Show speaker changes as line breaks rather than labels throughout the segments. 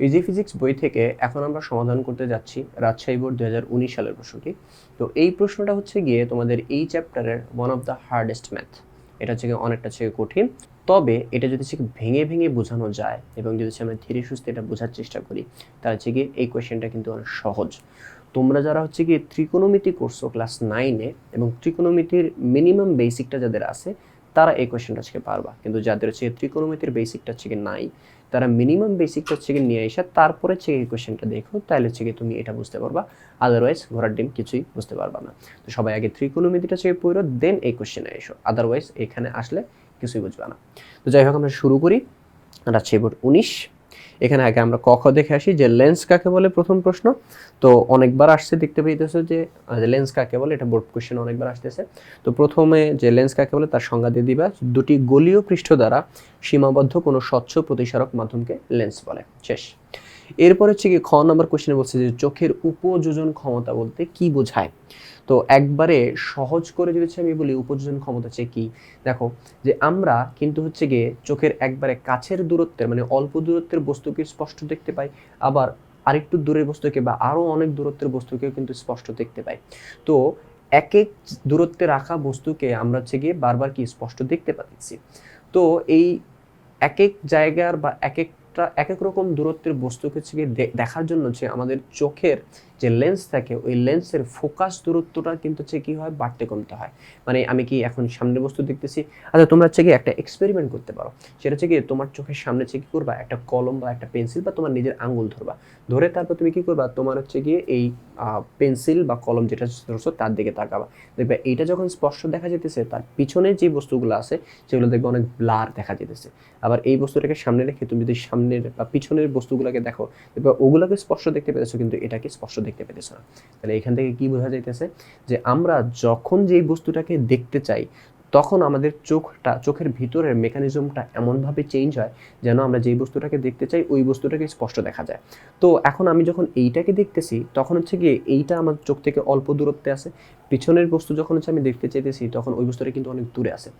Easy physics বই থেকে এখন আমরা সমাধান করতে যাচ্ছি রাজশাহী বোর্ড দু হাজার উনিশ সালের প্রশ্নটি। তো এই প্রশ্নটা হচ্ছে গিয়ে তোমাদের এই চ্যাপ্টারের one of the hardest math এটা হচ্ছে অনেকটা হচ্ছে কঠিন। তবে এটা যদি হচ্ছে ভেঙে ভেঙে বোঝানো যায় এবং যদি আমরা ধীরে সুস্থে এটা বোঝার চেষ্টা করি, তাহলে হচ্ছে গিয়ে এই কোয়েশ্চেনটা কিন্তু অনেক সহজ। তোমরা যারা হচ্ছে গিয়ে ত্রিকোণমিতি করছ ক্লাস নাইনে এবং ত্রিকোণমিতির মিনিমাম বেসিকটা যাদের আছে, তারা এই কোয়েশ্চেনটা হচ্ছে পারবা। কিন্তু যাদের হচ্ছে ত্রিকোণমিতির বেসিকটা হচ্ছে নাই তারা মিনিমাম বেসিকটা হচ্ছে গিয়ে নিয়ে এসে তারপরে হচ্ছে কোয়েশ্চেনটা দেখো, তাহলে হচ্ছে গিয়ে তুমি এটা বুঝতে পারবা। আদারওয়াইজ ঘোরার ডিম কিছুই বুঝতে পারবা না। তো সবাই আগে ত্রিকোণমিতিটা হচ্ছে পড়ো দেন এই কোয়েশ্চেনে এসো। আদারওয়াইজ এখানে আসলে কিছুই বুঝবা না। তো যাই হোক, আমরা শুরু করি। রাজশাহী বোর্ড উনিশ। এখানে আগে আমরা ক খ দেখে আসি, যে লেন্স কাকে বলে? প্রথম প্রশ্ন। তো অনেকবার আসছে, দেখতে পাইতেছে যে লেন্স কাকে বলে? এটা বোর্ড কোশ্চেন অনেকবার আসতেছে। তো প্রথমে যে লেন্স কাকে বলে, তার সংজ্ঞা দিয়ে দিবা, দুটি গলীয় পৃষ্ঠ দ্বারা সীমাবদ্ধ কোনো স্বচ্ছ প্রতিসারক মাধ্যমকে লেন্স বলে। শেষ। এরপর হচ্ছে কি খ নম্বর কোশ্চেনে বলছে যে, চোখের উপযোজন ক্ষমতা বলতে কি বোঝায়? তো একবারে সহজ করে যদি আমি বলি, উপযোজন ক্ষমতা হচ্ছে কি? দেখো, যে আমরা কিন্তু হচ্ছে গিয়ে চোখের একবারে কাছের দূরত্বের মানে অল্প দূরত্বের বস্তুকে স্পষ্ট দেখতে পাই, আবার আরেকটু দূরের বস্তুকে বা আরও অনেক দূরত্বের বস্তুকেও কিন্তু স্পষ্ট দেখতে পাই। তো এক এক দূরত্বে রাখা বস্তুকে আমরা হচ্ছে গিয়ে বারবার কি স্পষ্ট দেখতে পাচ্ছি। তো এই এক এক জায়গার বা এক একটা এক এক রকম দূরত্বের বস্তুকে দেখার জন্য যে আমাদের চোখের যে লেন্স থাকে, ওই লেন্সের ফোকাস দূরত্বটা কিন্তু হচ্ছে কি হয়? বাড়তে কমতে হয়। মানে আমি কি এখন সামনে বস্তু দেখতেছি? আচ্ছা তোমরা হচ্ছে কি একটা এক্সপেরিমেন্ট করতে পারো। সেটা হচ্ছে কি তোমার চোখের সামনে হচ্ছে কি করবা? একটা কলম বা একটা পেন্সিল বা তোমার নিজের আঙ্গুল ধরবা। ধরে তারপর তুমি কি করবা? তোমার হচ্ছে গিয়ে এই পেন্সিল বা কলম যেটা ধরছো, তার দিকে তাকাবা। দেখবে এইটা যখন স্পষ্ট দেখা যেতেছে, তার পিছনে যে বস্তুগুলো আছে, সেগুলো দেখবে অনেক ব্লার দেখা যেতেছে। আবার এই বস্তুটাকে সামনে রেখে তুমি যদি সামনের বা পিছনের বস্তুগুলোকে দেখো, দেখবে ওগুলোকে স্পষ্ট দেখতে পেতেছো, কিন্তু এটাকে স্পষ্ট দেখতে পেতেছো না। তাহলে এখান থেকে কি বোঝা যাইতেছে? যে আমরা যখন যেই বস্তুটাকে দেখতে চাই, তখন আমাদের চোখটা, চোখের ভিতরের মেকানিজমটা এমনভাবে চেঞ্জ হয় যেন আমরা যেই বস্তুটাকে দেখতে চাই, ওই বস্তুটাকে স্পষ্ট দেখা যায়। তো এখন আমি যখন এইটাকে দেখতেছি, তখন হচ্ছে গিয়ে এইটা আমার চোখ থেকে অল্প দূরত্বে আছে পিছনের বস্তু যখন হচ্ছে আমি দেখতে চাইতেছি, তখন ওই বস্তুটা কিন্তু অনেক দূরে আছে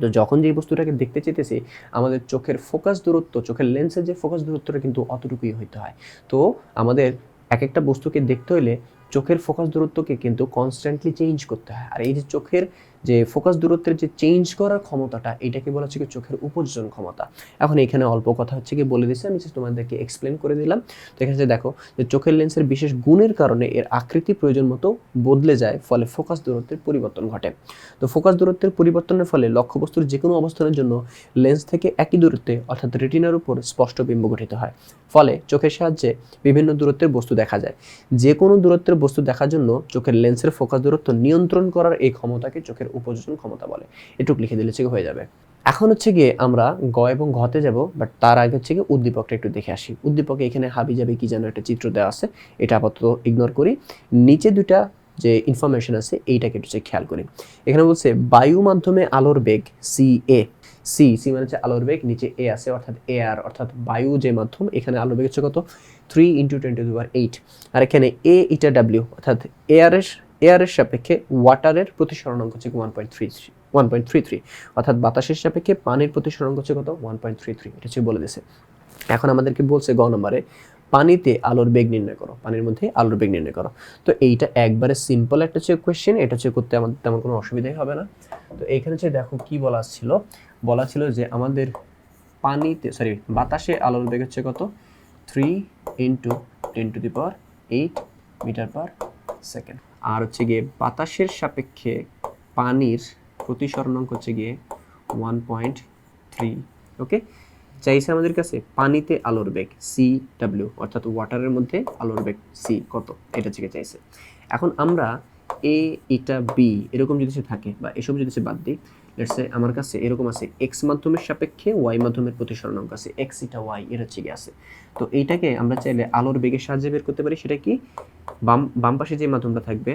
তো যখন যে বস্তুটাকে দেখতে চাইতেছি, আমাদের চোখের ফোকাস দূরত্ব, চোখের লেন্সের যে ফোকাস দূরত্বটা কিন্তু অতটুকুই হইতে হয়। তো আমাদের এক একটা বস্তুকে দেখতে হলে চোখের ফোকাস দূরত্বকে কিন্তু কনস্ট্যান্টলি চেঞ্জ করতে হয়। আর এই যে চোখের যে ফোকাস দূরত্বের যে চেঞ্জ করার ক্ষমতাটা, এটাকে বলা হচ্ছে কি চোখের উপযোজন ক্ষমতা। এখন এখানে অল্প কথা হচ্ছে কি বলে দিচ্ছি আমি তোমাদেরকে এক্সপ্লেন করে দিলাম। তো এখানে দেখো, যে চোখের লেন্সের বিশেষ গুণের কারণে এর আকৃতি প্রয়োজন মতো বদলে যায়, ফলে ফোকাস দূরত্বের পরিবর্তন ঘটে। তো ফোকাস দূরত্বের পরিবর্তনের ফলে লক্ষ্যবস্তুর যে কোনো অবস্থানের জন্য লেন্স থেকে একই দূরত্বে, অর্থাৎ রেটিনার উপর স্পষ্ট বিম্ব গঠিত হয়। ফলে চোখের সাহায্যে বিভিন্ন দূরত্বের বস্তু দেখা যায়। যে কোনো দূরত্বের বস্তু দেখার জন্য চোখের লেন্সের ফোকাস দূরত্ব নিয়ন্ত্রণ করার এই ক্ষমতাকে চোখের উপযোজন ক্ষমতা বলে। এটুক লিখে দিলে হচ্ছে হয়ে যাবে। এখন হচ্ছে গিয়ে আমরা গ এবং ঘতে যাব বাট তার আগে হচ্ছে গিয়ে উদ্দীপকটা একটু দেখে আসি। উদ্দীপকে এখানে হাবি যাবে কি যেন একটা চিত্র দেওয়া আছে, এটা আপাতত ইগনোর করি। নিচে দুটা যে ইনফরমেশন আছে, এইটাকে একটু খেয়াল করি। এখানে বলছে, বায়ু মাধ্যমে আলোর বেগ সি এ সি সি মানে হচ্ছে আলোর বেগ, নিচে এ আছে, অর্থাৎ এ আর অর্থাৎ বায়ু যে মাধ্যম, এখানে আলোর বেগ হচ্ছে কত? Three into twenty two eight আর এখানে এ ইটা ডাব্লিউ অর্থাৎ এয়ারের এয়ারের সাপেক্ষে ওয়াটারের প্রতিসরণাঙ্ক হচ্ছে one point three three one point three three অর্থাৎ বাতাসের সাপেক্ষে পানির প্রতিসরণাঙ্ক হচ্ছে কত? ওয়ান পয়েন্ট থ্রি থ্রি এটা হচ্ছে বলে দিয়েছে। এখন আমাদেরকে বলছে গ নম্বরে, পানিতে আলোর বেগ নির্ণয় করো, পানির মধ্যে আলোর বেগ নির্ণয় করো। তো এইটা একবারে সিম্পল একটা হচ্ছে কোয়েশ্চেন এটা হচ্ছে করতে আমাদের তেমন কোনো অসুবিধাই হবে না। তো এইখানে হচ্ছে দেখো কি বলা ছিল? বলা ছিল যে আমাদের পানিতে সরি বাতাসে আলোর বেগ হচ্ছে কত? Three into ten to the power eight metre per second আর হচ্ছে গিয়ে বাতাসের সাপেক্ষে পানির প্রতিসরণাঙ্ক হচ্ছে গিয়ে ওয়ান পয়েন্ট থ্রি ওকে চাইছে আমাদের কাছে পানিতে আলোর বেগ সি ডাব্লিউ অর্থাৎ ওয়াটারের মধ্যে আলোর বেগ সি কত? এটা থেকে চাইছে। এখন আমরা এ এটা বি এরকম যদি সে থাকে বা এসব যদি সে বাদ দিই লেটসে আমার কাছে এরকম আছে এক্স মাধ্যমের সাপেক্ষে ওয়াই মাধ্যমের প্রতিসরণ অঙ্ক আছে এক্স ইটা ওয়াই এর হচ্ছে গিয়ে আছে। তো এইটাকে আমরা চাইলে আলোর বেগের সাহায্যে বের করতে পারি, সেটা কি? বাম বাম পাশে যে মাধ্যমটা থাকবে,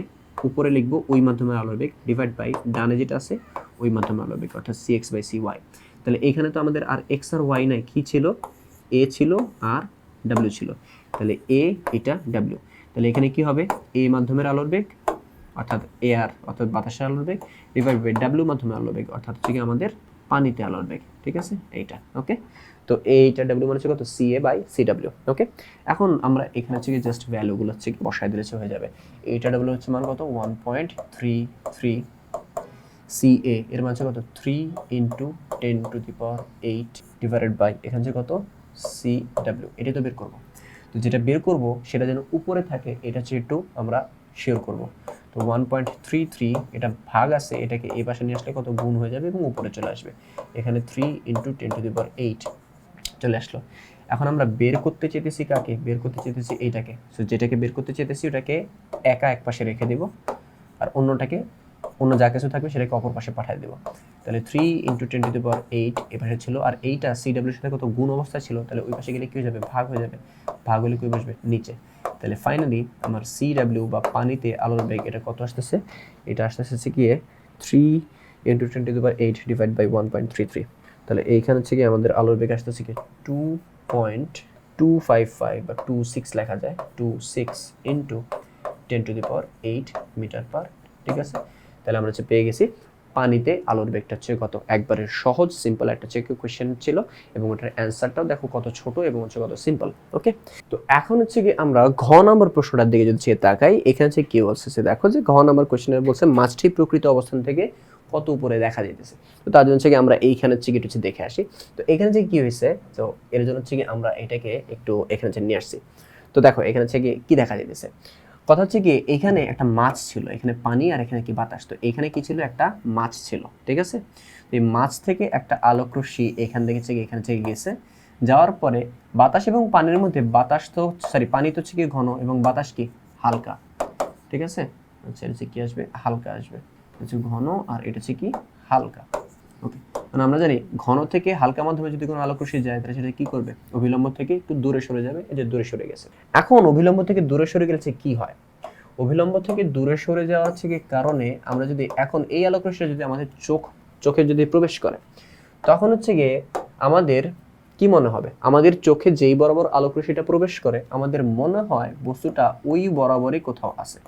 উপরে লিখব ওই মাধ্যমের আলোর বেগ ডিভাইড বাই ডানে যেটা আছে, ওই মাধ্যমের আলোর বেগ, অর্থাৎ C X by C Y তাহলে এখানে তো আমাদের আর এক্স আর ওয়াই নাই, কি ছিল? এ ছিল আর ডাব্লিউ ছিল। তাহলে এ এটা ডাব্লিউ তাহলে এখানে কি হবে? এ মাধ্যমের আলোর বেগ অর্থাৎ এয়ার অর্থাৎ বাতাসের আলোর বেগ ডিভাইড বাই ডাব্লিউ মাধ্যমে আলোর বেগ, অর্থাৎ হচ্ছে কি আমাদের পানিতে আলোর বেগ, ঠিক আছে? এইটা ওকে তো এইটা ডাব্লিউ মানে হচ্ছে কত? C A by C W okay এখন আমরা এখানে হচ্ছে কি জাস্ট ভ্যালুগুলো হচ্ছে কি বসায় দিলে হয়ে যাবে। এইটা ডাব্লিউ হচ্ছে মান কত? One point three three C A এর মান হচ্ছে কত? Three into ten to the power eight divided by এখানে হচ্ছে কত? সি ডাব্লিউ এটাই তো বের করব। তো যেটা বের করব, সেটা যেন উপরে থাকে, এটা হচ্ছে একটু আমরা শেয়ার করব। তো ওয়ান পয়েন্ট থ্রি থ্রি এটা ভাগ আছে, এটাকে এই পাশে নিয়ে আসলে কত গুণ হয়ে যাবে এবং উপরে চলে আসবে। এখানে three into ten to the power eight চলে আসলো। এখন আমরা বের করতে চেতেছি কাকে? বের করতে চেতেছি এইটাকে। সো যেটাকে বের করতে চেতেছি ওটাকে একা এক পাশে রেখে দেব, আর অন্যটাকে অন্য যা কিছু থাকবে সেটাকে অপর পাশে পাঠিয়ে দেবো। তাহলে three into ten to the power eight এ পাশে ছিল, আর এইটা সি সাথে কত গুণ অবস্থা ছিল, তাহলে ওই পাশে গেলে কী হয়ে যাবে? ভাগ হয়ে যাবে। ভাগ হলে কই বসবে? নিচে। তাহলে ফাইনালি আমার সি ডাব্লিউ বা পানিতে আলোর বেগ এটা কত আসতেছে? এটা আসতে আসতেছে গিয়ে three into ten to eight divide by one point three three তাহলে এইখানে হচ্ছে কি আমাদের আলোর বেগ আসতেছে কি two point two five five বা টু সিক্স লেখা যায় two six into ten to the power eight metre per ঠিক আছে? তাহলে আমরা হচ্ছে পেয়ে গেছি পানিতে আলোর বেগটা হচ্ছে কত? একবারে সহজ সিম্পল একটা চেক কোয়েশ্চেন ছিল এবং ওটার অ্যান্সারটাও দেখো কত ছোট এবং হচ্ছে কত সিম্পল ওকে তো এখন হচ্ছে কি আমরা ঘ নম্বর প্রশ্নটার দিকে যদি তাকাই, এখানে হচ্ছে কি বলছে দেখো যে ঘ নম্বর কোয়েশ্চেনের বলছে, মাছটি প্রকৃত অবস্থান থেকে কত উপরে দেখা যেতেছে তো তার জন্য হচ্ছে কি আমরা এইখানে হচ্ছে কি হচ্ছে দেখে আসি। তো এখানে যে কি হয়েছে তো এর জন্য হচ্ছে কি আমরা এটাকে একটু এখানে হচ্ছে নিয়ে আসছি। তো দেখো, এখানে হচ্ছে কি কি দেখা যেতেছে কথা হচ্ছে কি, এখানে একটা মাছ ছিল, এখানে পানি আর এখানে কি বাতাস। তো এখানে কি ছিল? একটা মাছ ছিল, ঠিক আছে? এই মাছ থেকে একটা আলোক রশ্মি এখান থেকে থেকে এখানে থেকে গেছে। যাওয়ার পরে বাতাস এবং পানির মধ্যে, বাতাস তো সরি পানি তো হচ্ছে কি ঘন এবং বাতাস কি হালকা, ঠিক আছে? আচ্ছা এটা কি আসবে? হালকা আসবে। ঘন আর এটা হচ্ছে কি হালকা। ওকে মানে আমরা জানি ঘন থেকে হালকা মাধ্যমে যদি কোনো আলোক রশ্মি যায়, তাহলে সেটা কি করবে? অভিলম্ব থেকে একটু দূরে সরে যাবে, এই যে দূরে সরে গেছে। এখন অভিলম্ব থেকে দূরে সরে গেলে কি হয়? অভিলম্ব থেকে দূরে সরে যাওয়ার থেকে কারণে আমরা যদি এখন এই আলোক রশ্মিটা যদি আমাদের চোখ, চোখে যদি প্রবেশ করে, তখন হচ্ছে গিয়ে আমাদের কি মনে হবে? আমাদের চোখে যেই বরাবর আলোক রশ্মিটা প্রবেশ করে, আমাদের মনে হয় বস্তুটা ওই বরাবরই কোথাও আছে।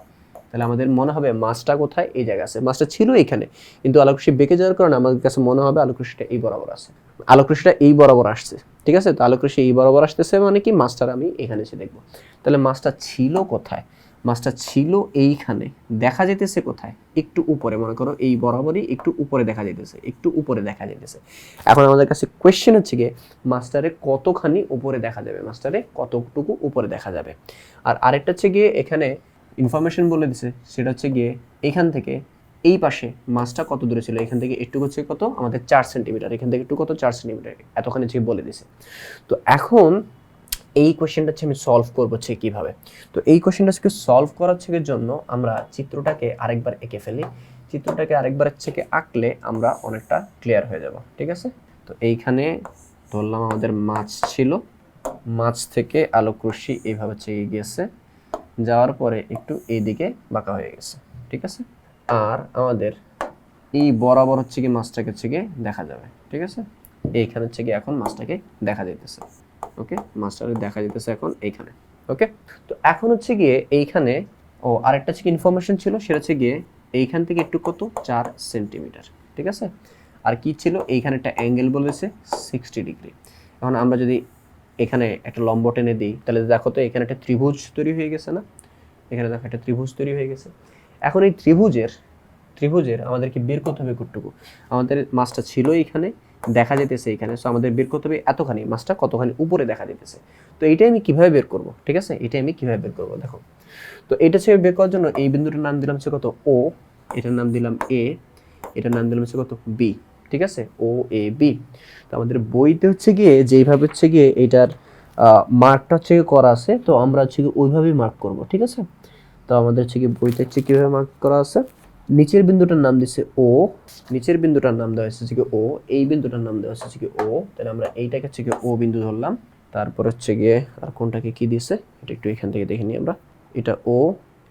তাহলে আমাদের মনে হবে মাছটা কোথায়? এই জায়গায় আছে। মাছটা ছিল এখানে। কিন্তু আলোকরশ্মি বেঁকে যাওয়ার কারণে আমাদের কাছে মনে হবে আলোকরশ্মিটা এই বরাবর আছে। আলোকরশ্মিটা এই বরাবর আসছে। ঠিক আছে? তো আলোকরশ্মি এই বরাবর আসতেছে মানে কি? মাছটার আমি এখানে এসে দেখব। তাহলে মাছটা ছিল কোথায়? মাছটা ছিল এইখানে। দেখা যেতেছে কোথায়? একটু উপরে। মনে করো এই বরাবরই একটু উপরে দেখা যেতেছে একটু উপরে দেখা যেতেছে এখন আমাদের কাছে কোয়েশ্চেন হচ্ছে গিয়ে মাস্টারে কতখানি উপরে দেখা যাবে? মাস্টারে কতটুকু উপরে দেখা যাবে? আর আরেকটা হচ্ছে গিয়ে এখানে ইনফরমেশন বলে দিছে, সেটা হচ্ছে গিয়ে এখান থেকে এই পাশে মাছটা কত দূরে ছিল? এখান থেকে একটু হচ্ছে কত? আমাদের চার সেন্টিমিটার এখান থেকে একটু কত? চার সেন্টিমিটার এতখানি যে বলে দিছে। তো এখন এই কোয়েশ্চেনটা হচ্ছে আমি সলভ করব হচ্ছে কীভাবে? তো এই কোয়েশ্চেনটা হচ্ছে সলভ করার হচ্ছে জন্য? আমরা চিত্রটাকে আরেকবার এঁকে ফেলি। চিত্রটাকে আরেকবার হচ্ছে আঁকলে আমরা অনেকটা ক্লিয়ার হয়ে যাব। ঠিক আছে? তো এইখানে ধরলাম আমাদের মাছ ছিল। মাছ থেকে আলোক এইভাবে হচ্ছে গিয়েছে যাওয়ার পরে একটু এইদিকে বাঁকা হয়ে গেছে, ঠিক আছে? আর আমাদের এই বরাবর হচ্ছে কি মাছটাকে হচ্ছে গিয়ে দেখা যাবে, ঠিক আছে? এইখানে হচ্ছে গিয়ে এখন মাছটাকে দেখা যেতেছে ওকে? মাছটাকে দেখা যেতেছে এখন এইখানে, ওকে? তো এখন হচ্ছে গিয়ে এইখানে, ও আরেকটা হচ্ছে ইনফরমেশন ছিল, সেটা হচ্ছে গিয়ে এইখান থেকে একটু কত? চার সেন্টিমিটার ঠিক আছে? আর কি ছিল? এইখানে একটা অ্যাঙ্গেল বলেছে সিক্সটি ডিগ্রি এখন আমরা যদি এখানে একটা লম্ব টেনে দিই। তাহলে দেখো তো এখানে একটা ত্রিভুজ তৈরি হয়ে গেছে না? এখানে দেখো একটা ত্রিভুজ তৈরি হয়ে গেছে। এখন এই ত্রিভুজের ত্রিভুজের আমাদেরকে বের করতে হবে কতটুকু আমাদের মাছটা ছিল এখানে, দেখা যেতেছে এখানে। সো আমাদের বের করতে হবে এতখানি, মাছটা কতখানি উপরে দেখা যেতেছে। তো এইটাই আমি কীভাবে বের করব? ঠিক আছে? এটাই আমি কীভাবে বের করব? দেখো। তো এটা হচ্ছে বের করার জন্য এই বিন্দুটার নাম দিলাম হচ্ছে কত ও এটার নাম দিলাম এ এটার নাম দিলাম হচ্ছে কত বি ঠিক আছে ও এ বি তো আমাদের বইতে হচ্ছে গিয়ে যেইভাবে হচ্ছে গিয়ে এটার মার্কটা হচ্ছে গিয়ে করা আছে তো আমরা হচ্ছে গিয়ে ওইভাবেই মার্ক করব ঠিক আছে তো আমাদের হচ্ছে গিয়ে বইতে হচ্ছে কীভাবে মার্ক করা আছে নিচের বিন্দুটার নাম দিচ্ছে ও নিচের বিন্দুটার নাম দেওয়া হচ্ছে কি ও এই বিন্দুটার নাম দেওয়া হচ্ছে কি ও তাহলে আমরা এইটাকে হচ্ছে কি ও বিন্দু ধরলাম তারপর হচ্ছে গিয়ে আর কোনটাকে কি দিছে এটা একটু এখান থেকে দেখে নিই আমরা এটা ও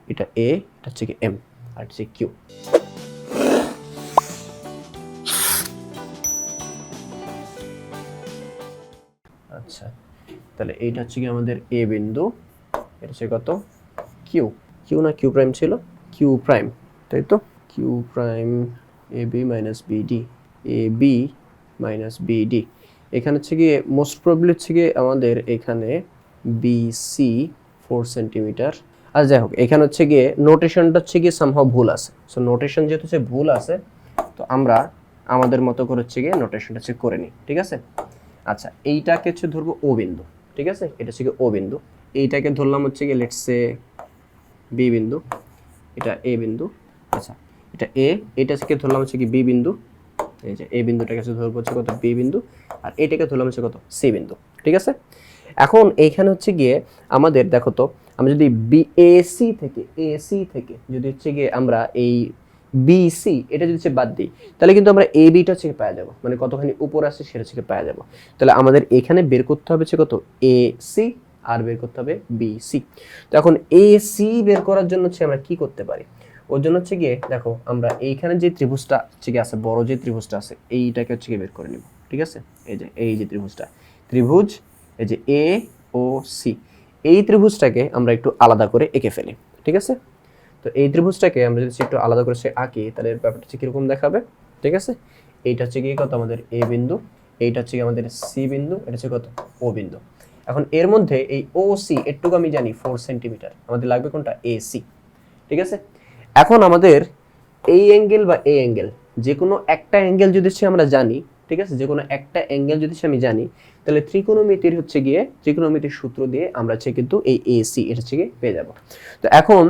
এটা এ এটা হচ্ছে কি এম আর হচ্ছে কিউ তাহলে এইটা হচ্ছে কি আমাদের এ বিন্দু। এটা হচ্ছে কত? কিউ কিউ না কিউ প্রাইম ছিল? কিউ প্রাইম তাই তো? Q prime A B minus BD A B minus BD এখানে হচ্ছে গিয়ে মোস্ট প্রবলি হচ্ছে গিয়ে আমাদের এখানে বিসি ফোর সেন্টিমিটার আর যাই হোক, এখানে হচ্ছে গিয়ে নোটেশনটা হচ্ছে গিয়ে সামহাও ভুল আছে। সো নোটেশন যেহেতু হচ্ছে ভুল আছে, তো আমরা আমাদের মতো করে হচ্ছে গিয়ে নোটেশনটা চেক করে নিই, ঠিক আছে? আচ্ছা এইটাকে হচ্ছে ধরবো ও বিন্দু। ঠিক আছে? এটা হচ্ছে ও বিন্দু। এইটাকে ধরলাম হচ্ছে গিয়ে লেটস লেটসে বি বিন্দু। এটা এ বিন্দু। আচ্ছা এটা এ এটা থেকে ধরলাম হচ্ছে কি বি বিন্দু। এই যে এ বিন্দুটাকে হচ্ছে ধরবো হচ্ছে কত? বি বিন্দু। আর এটাকে ধরলাম হচ্ছে কত? সি বিন্দু। ঠিক আছে? এখন এইখানে হচ্ছে গিয়ে আমাদের, দেখো তো আমরা যদি বি এসি থেকে এসি থেকে যদি হচ্ছে গিয়ে আমরা এই বিসি এটা যদি হচ্ছে বাদ দিই, তাহলে কিন্তু আমরা এ বিটা হচ্ছে পাওয়া যাব। মানে কতখানি উপর আছে সেটা হচ্ছে পাওয়া যাব। তাহলে আমাদের এখানে বের করতে হবে হচ্ছে কত? এ সি আর বের করতে হবে বিসি তো এখন এ সি বের করার জন্য হচ্ছে আমরা কি করতে পারি? ওর জন্য হচ্ছে গিয়ে, দেখো, আমরা এইখানে যে ত্রিভুজটা গিয়ে আছে, বড় যে ত্রিভুজটা আছে, এইটাকে হচ্ছে গিয়ে বের করে নিব, ঠিক আছে? এই যে এই যে ত্রিভুজটা। ত্রিভুজ, এই যে এ ও সি এই ত্রিভুজটাকে আমরা একটু আলাদা করে এঁকে ফেলি, ঠিক আছে? তো এই ত্রিভুজটাকে আমরা যদি একটু আলাদা করে সে আঁকি, তাহলে ব্যাপারটা হচ্ছে কীরকম দেখাবে? ঠিক আছে? এইটা হচ্ছে গিয়ে কত আমাদের এ বিন্দু, এইটা হচ্ছে আমাদের সি বিন্দু, এটা হচ্ছে কত ও বিন্দু। এখন এর মধ্যে এই ও, সি এরটুকু আমি জানি ফোর সেন্টিমিটার আমাদের লাগবে কোনটা? A, C. ঠিক আছে? এখন আমাদের এই অ্যাঙ্গেল বা এই অ্যাঙ্গেল যে কোনো একটা অ্যাঙ্গেল যদি সে আমরা জানি, ঠিক আছে? যে কোনো একটা অ্যাঙ্গেল যদি সে আমি জানি, তাহলে ত্রিকোণমিতির হচ্ছে গিয়ে, ত্রিকোণমিতির সূত্র দিয়ে আমরা হচ্ছে কিন্তু এই এ, সি, এটা হচ্ছে গিয়ে পেয়ে যাব। তো এখন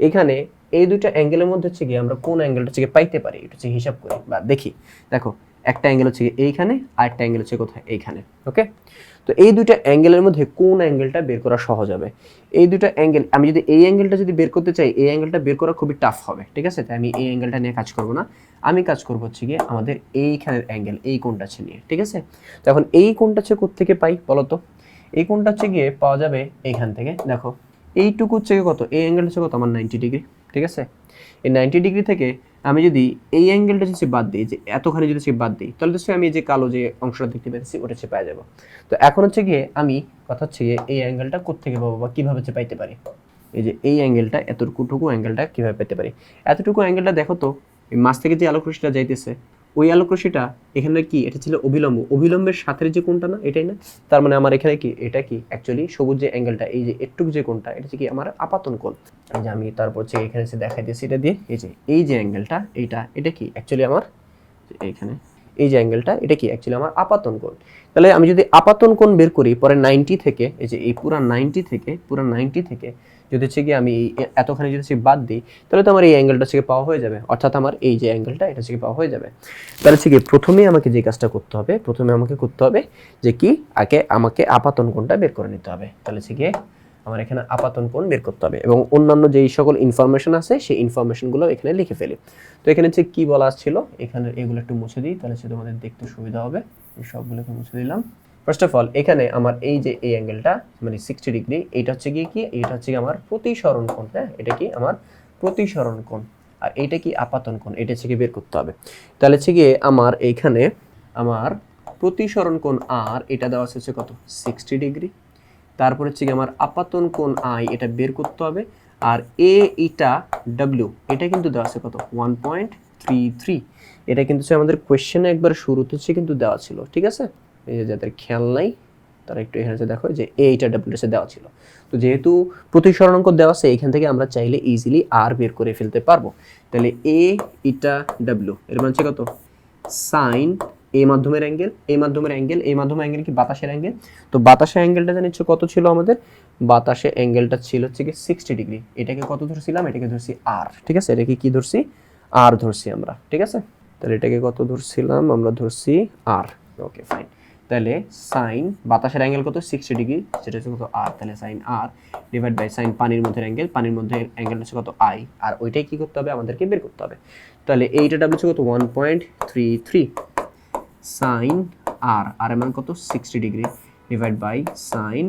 এখানে এই দুইটা অ্যাঙ্গেলের মধ্যে হচ্ছে গিয়ে আমরা কোন অ্যাঙ্গেলটা হচ্ছে পাইতে পারি, এটা হচ্ছে হিসাব করি বা দেখি। দেখো, একটা অ্যাঙ্গেল হচ্ছে এইখানে আর একটা অ্যাঙ্গেল হচ্ছে কোথায়? এইখানে ওকে তো এই দুইটা অ্যাঙ্গেলের মধ্যে কোন অ্যাঙ্গেলটা বের করা সহজ হবে? এই দুটো অ্যাঙ্গেল আমি যদি এই অ্যাঙ্গেলটা যদি বের করতে চাই, এই অ্যাঙ্গেলটা বের করা খুবই টাফ হবে, ঠিক আছে? তাই আমি এই অ্যাঙ্গেলটা নিয়ে কাজ করব না। আমি কাজ করব হচ্ছে গিয়ে আমাদের এইখানের অ্যাঙ্গেল এই কোণটা হচ্ছে নিয়ে, ঠিক আছে? তো এখন এই কোণটা হচ্ছে কোত্থেকে পাই বলো তো এই কোণটা হচ্ছে গিয়ে পাওয়া যাবে এইখান থেকে, দেখো এইটুকু হচ্ছে কত? এই অ্যাঙ্গেলটা হচ্ছে কত? আমার নাইনটি ডিগ্রি ঠিক আছে? এই নাইনটি ডিগ্রি থেকে আমি যদি এই অ্যাঙ্গেলটা যদি বাদ দিই, যে এতখানি যদি সে বাদ দিই, তাহলে তো আমি যে কালো যে অংশটা দেখতে পাচ্ছি ওটা হচ্ছে পেয়ে যাব। তো এখন হচ্ছে গিয়ে আমি কথা হচ্ছে গিয়ে এই অ্যাঙ্গেলটা কোথেকে পাবো বা কীভাবে হচ্ছে পাইতে পারি? এই যে এই অ্যাঙ্গেলটা এতটুকুটুকু অ্যাঙ্গেলটা কীভাবে পেতে পারি? এতটুকু অ্যাঙ্গেলটা দেখো তো, এই মাছ থেকে যে আলোক রশ্মিটা যাইতেছে ওই আলোক রশ্মিটা এখানে কি? এটা ছিল অবিলম্ব অবিলম্বের সাথে যে কোনটা না, এটাই না? তার মানে আমার এখানে কি? এটা কি? অ্যাকচুয়ালি সবুজ যে অ্যাঙ্গেলটা এই যে একটুক যে কোনটা এটা কি আমার আপাতন কোণ। এই যে আমি তারপর হচ্ছে এখানে এসে দেখাই দিয়েছি এটা দিয়ে। এই যে এই যে অ্যাঙ্গেলটা এইটা, এটা কি? অ্যাকচুয়ালি আমার এইখানে এই যে অ্যাঙ্গেলটা এটা কি? অ্যাকচুয়ালি আমার আপাতন কোণ। তাহলে আমি যদি আপাতন কোণ বের করি, পরে নাইনটি থেকে, এই যে এই পুরা নাইনটি থেকে, পুরা নাইনটি থেকে যদি হচ্ছে গিয়ে আমি এতখানি যদি হচ্ছে বাদ দিই, তাহলে তো আমার এই অ্যাঙ্গেলটা থেকে পাওয়া হয়ে যাবে। অর্থাৎ আমার এই যে অ্যাঙ্গেলটা এটা থেকে পাওয়া হয়ে যাবে। তাহলে হচ্ছে কি প্রথমেই আমাকে যে কাজটা করতে হবে, প্রথমে আমাকে করতে হবে যে কি, আগে আমাকে আপাতন কোণটা বের করে নিতে হবে। তাহলে হচ্ছে গিয়ে আমার এখানে আপাতন কোণ বের করতে হবে এবং অন্যান্য যেই সকল ইনফরমেশন আছে, সেই ইনফরমেশনগুলো এখানে লিখে ফেলি। তো এখানে হচ্ছে কী বলা ছিল এখানে এগুলো একটু মুছে দিই, তাহলে সে তোমাদের দেখতে সুবিধা হবে। এই সবগুলোকে মুছে দিলাম। ফার্স্ট অফ অল এখানে আমার এই যে এই অ্যাঙ্গেলটা মানে সিক্সটি ডিগ্রি এইটা হচ্ছে গিয়ে কি? এটা হচ্ছে গিয়ে আমার প্রতিসরণ কোণ হ্যাঁ? এটা কি আমার প্রতিসরণ কোণ। আর এইটা কি আপাতন কোণ? এটা হচ্ছে গিয়ে বের করতে হবে। তাহলে হচ্ছে গিয়ে আমার এইখানে আমার প্রতিসরণ কোণ আর এটা দেওয়া হচ্ছে কত? সিক্সটি ডিগ্রি তারপর হচ্ছে কি আমার আপাতন কোণ আই এটা বের করতে হবে। আর এ ইটা ডাব্লিউ এটা কিন্তু দেওয়া আছে কত? ওয়ান পয়েন্ট থ্রি থ্রি এটা কিন্তু আমাদের কোয়েশ্চেনে একবার শুরুতে হচ্ছে কিন্তু দেওয়া ছিল, ঠিক আছে? এই যে যাদের খেয়াল নাই, তারা একটু এখানে দেখো যে এ ইটা ডাব্লিউ এসে দেওয়া ছিল। তো যেহেতু প্রতিসরণাঙ্ক দেওয়া আছে, এখান থেকে আমরা চাইলে ইজিলি আর বের করে ফেলতে পারব। তাহলে এ ইটা ডাব্লিউ এর মানে হচ্ছে কত? সাইন এ মাধ্যমের অ্যাঙ্গেল এ মাধ্যমের অ্যাঙ্গেল এই মাধ্যমের অ্যাঙ্গেল কি বাতাসের অ্যাঙ্গেল তো বাতাসের অ্যাঙ্গেলটা জানিচ্ছ কত ছিল আমাদের? বাতাসের অ্যাঙ্গেলটা ছিল হচ্ছে কি সিক্সটি ডিগ্রি এটাকে কত ধরছিলাম? এটাকে ধরছি আর ঠিক আছে? এটাকে কি ধরছি? আর ধরছি আমরা, ঠিক আছে? তাহলে এটাকে কত ধরছিলাম? আমরা ধরছি আর ওকে ফাইন তাহলে সাইন বাতাসের অ্যাঙ্গেল কত? সিক্সটি ডিগ্রি সেটা হচ্ছে কত? আর তাহলে sine R divide by sine পানির মধ্যে অ্যাঙ্গেল পানির মধ্যে অ্যাঙ্গেল হচ্ছে কত? আই আর ওইটাই কী করতে হবে? আমাদেরকে বের করতে হবে। তাহলে এইটা ডাব্লিউ হচ্ছে কত? One point three three sine R R এর মান কত? Sixty degree divide by sine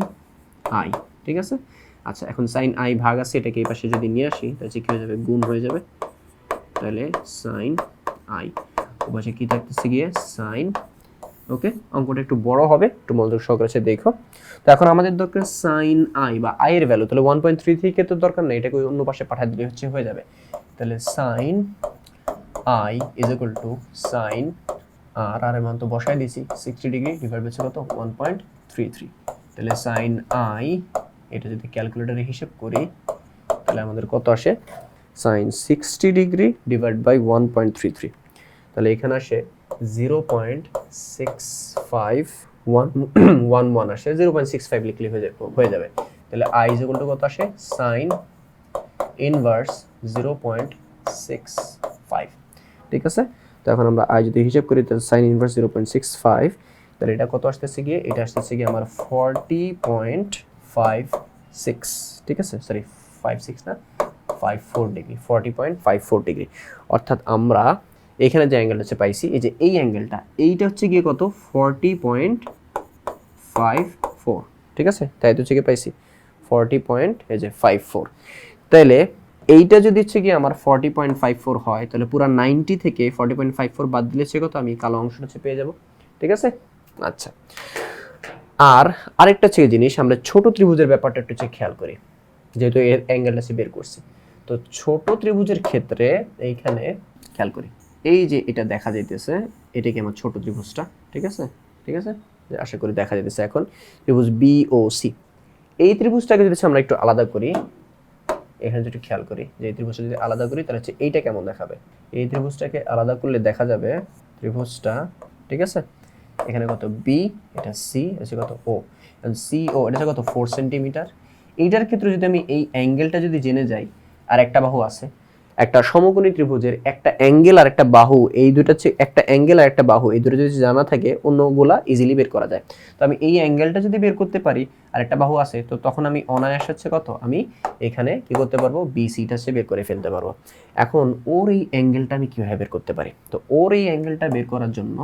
I ঠিক আছে? আচ্ছা এখন সাইন আই ভাগ আছে, এটাকে এই পাশে যদি নিয়ে আসি, তাহলে কী হয়ে যাবে? গুণ হয়ে যাবে। তাহলে সাইন আই ও পাশে কি থাকতেছে গিয়ে? সাইন ওকে অঙ্কটা একটু বড় হবে, একটু মনোযোগ সহকারে দেখো। তো এখন আমাদের দরকার সাইন আই বা আই এর ভ্যালু তাহলে ওয়ান পয়েন্ট থ্রি থ্রিকে তো দরকার নেই, এটাকে অন্য পাশে পাঠিয়ে দিলে হচ্ছে হয়ে যাবে। তাহলে sine I is equal to sine R R মান তো বসাই দিয়েছি সিক্সটি ডিগ্রি ডিভাইড হচ্ছে কত? ওয়ান পয়েন্ট থ্রি থ্রি তাহলে সাইন আই এটা যদি ক্যালকুলেটারে হিসেব করি, তাহলে আমাদের কত আসে? Sine sixty degree divide by one point three three তাহলে এখানে আসে zero point six five one one one আসে জিরো পয়েন্ট সিক্স ফাইভ লিখলে হয়ে যাবে হয়ে যাবে। তাহলে আই ইজ কত আসে? Sine inverse zero point six five ঠিক আছে? তো এখন আমরা আই যদি হিসাব করি, তাহলে sine inverse zero point six five তাহলে এটা কত আসতেছে গিয়ে? এটা আসতেছে গিয়ে আমার ফর্টি পয়েন্ট ফাইভ সিক্স ঠিক আছে? সরি ফাইভ সিক্স না? Five four degree forty point five four degree অর্থাৎ আমরা এখানে যে অ্যাঙ্গেলটা হচ্ছে পাইছি এই যে এই অ্যাঙ্গেলটা এইটা হচ্ছে গিয়ে কত? ফর্টি পয়েন্ট ফাইভ ফোর ঠিক আছে? তাই তো হচ্ছে গিয়ে পাইছি ফর্টি পয়েন্ট এই যে ফাইভ ফোর তাইলে এইটা যদি হচ্ছে কি আমার ফর্টি পয়েন্ট ফাইভ ফোর হয়, তাহলে পুরো নাইনটি থেকে ফর্টি পয়েন্ট ফাইভ ফোর বাদ দিলে সে কত? আমি কালো অংশটা হচ্ছে পেয়ে যাব। ঠিক আছে? আচ্ছা। আর আরেকটা হচ্ছে জিনিস, আমরা ছোট ত্রিভুজের ব্যাপারটা একটু হচ্ছে খেয়াল করি, যেহেতু এর অ্যাঙ্গেলটা সে বের করছি। তো ছোট ত্রিভুজের ক্ষেত্রে এইখানে খেয়াল করি। এই যে এটা দেখা যাইতেছে, এটা কি আমার ছোট ত্রিভুজটা? ঠিক আছে? ঠিক আছে? আশা করি দেখা যাইতেছে এখন। ত্রিভুজ বি ও সি এই ত্রিভুজটাকে যদি আমরা একটু আলাদা করি, এখানে যদি খেয়াল করি, যে এই ত্রিভুজটা যদি আলাদা করি, তাহলে হচ্ছে এইটা কেমন দেখাবে? এই ত্রিভুজটাকে আলাদা করলে দেখা যাবে, ত্রিভুজটা, ঠিক আছে? এখানে কত বি এটা সি হচ্ছে কত ও সি ও এটা হচ্ছে কত ফোর সেন্টিমিটার এইটার ক্ষেত্রে যদি আমি এই অ্যাঙ্গেলটা যদি জেনে যাই, আর একটা বাহু আছে একটা সমকোণী ত্রিভুজের একটা অ্যাঙ্গেল আর একটা বাহু, এই দুটো হচ্ছে একটা অ্যাঙ্গেল আর একটা বাহু, এই দুটো যদি জানা থাকে, অন্যগুলা ইজিলি বের করা যায়। তো আমি এই অ্যাঙ্গেলটা যদি বের করতে পারি, আর একটা বাহু আছে, তো তখন আমি অনায়াস হচ্ছে কত? আমি এখানে কি করতে পারব? বিসিটা সে বের করে ফেলতে পারব। এখন ওর এই অ্যাঙ্গেলটা আমি কীভাবে বের করতে পারি? তো ওর এই অ্যাঙ্গেলটা বের করার জন্য